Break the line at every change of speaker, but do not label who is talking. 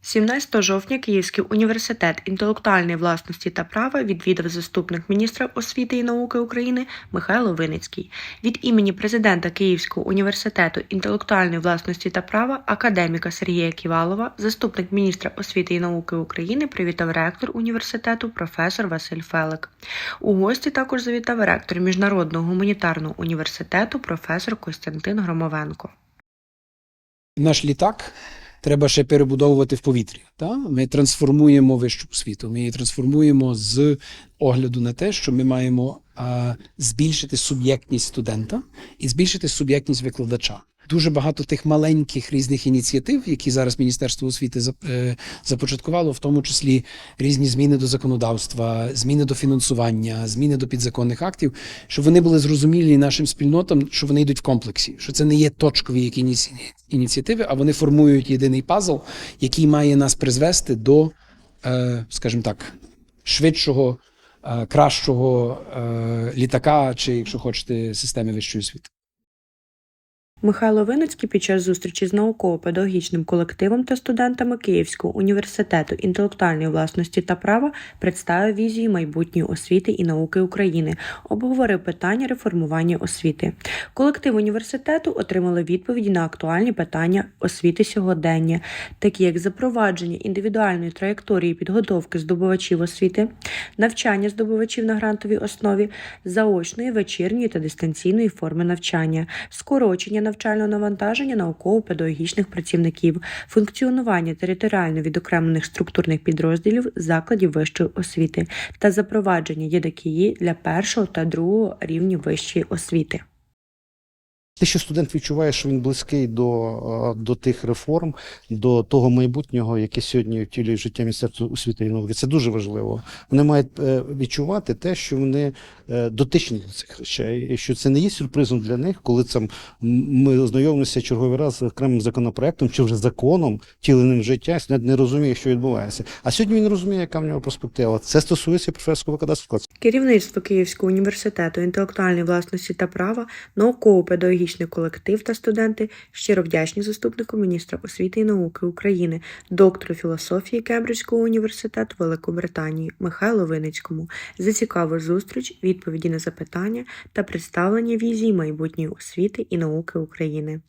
17 жовтня Київський університет інтелектуальної власності та права відвідав заступник міністра освіти і науки України Михайло Виницький. Від імені президента Київського університету інтелектуальної власності та права академіка Сергія Ківалова, заступник міністра освіти і науки України привітав ректор університету професор Василь Фелик. У гості також завітав ректор Міжнародного гуманітарного університету професор Костянтин Громовенко.
Наш літак треба ще перебудовувати в повітрі. Та? Ми трансформуємо вищу освіту. Ми її трансформуємо з огляду на те, що ми маємо а, збільшити суб'єктність студента і збільшити суб'єктність викладача. Дуже багато тих маленьких різних ініціатив, які зараз Міністерство освіти е, започаткувало, в тому числі різні зміни до законодавства, зміни до фінансування, зміни до підзаконних актів, щоб вони були зрозумілі нашим спільнотам, що вони йдуть в комплексі, що це не є точкові якісь ініціативи, а вони формують єдиний пазл, який має нас призвести до, е, скажімо так, швидшого, е, кращого літака, чи, якщо хочете, системи вищої освіти.
Михайло Виницький під час зустрічі з науково-педагогічним колективом та студентами Київського університету інтелектуальної власності та права представив візію майбутньої освіти і науки України, обговорив питання реформування освіти. Колектив університету отримали відповіді на актуальні питання освіти сьогодення, такі як запровадження індивідуальної траєкторії підготовки здобувачів освіти, навчання здобувачів на грантовій основі, заочної, вечірньої та дистанційної форми навчання, скорочення навчального навантаження науково-педагогічних працівників, функціонування територіально відокремлених структурних підрозділів закладів вищої освіти та запровадження ЄДКІ для першого та другого рівнів вищої освіти.
Те, що студент відчуває, що він близький до, е, до тих реформ, до того майбутнього, яке сьогодні втілює життя Міністерства освіти і науки, це дуже важливо. Вони мають е, відчувати те, що вони е, дотичні до цих речей, і що це не є сюрпризом для них, коли м- ми ознайомимося черговий раз з окремим законопроектом чи вже законом, втіленим в життя, навіть не розуміє, що відбувається. А сьогодні він розуміє, яка в нього перспектива. Це стосується професорського викладацтва.
Керівництво Київського університету інтелектуальної власності та права, науково-педагогічний колектив та студенти щиро вдячні заступнику міністра освіти і науки України, доктору філософії Кембриджського університету Великобританії Михайлу Виницькому за цікаву зустріч, відповіді на запитання та представлення візії майбутньої освіти і науки України.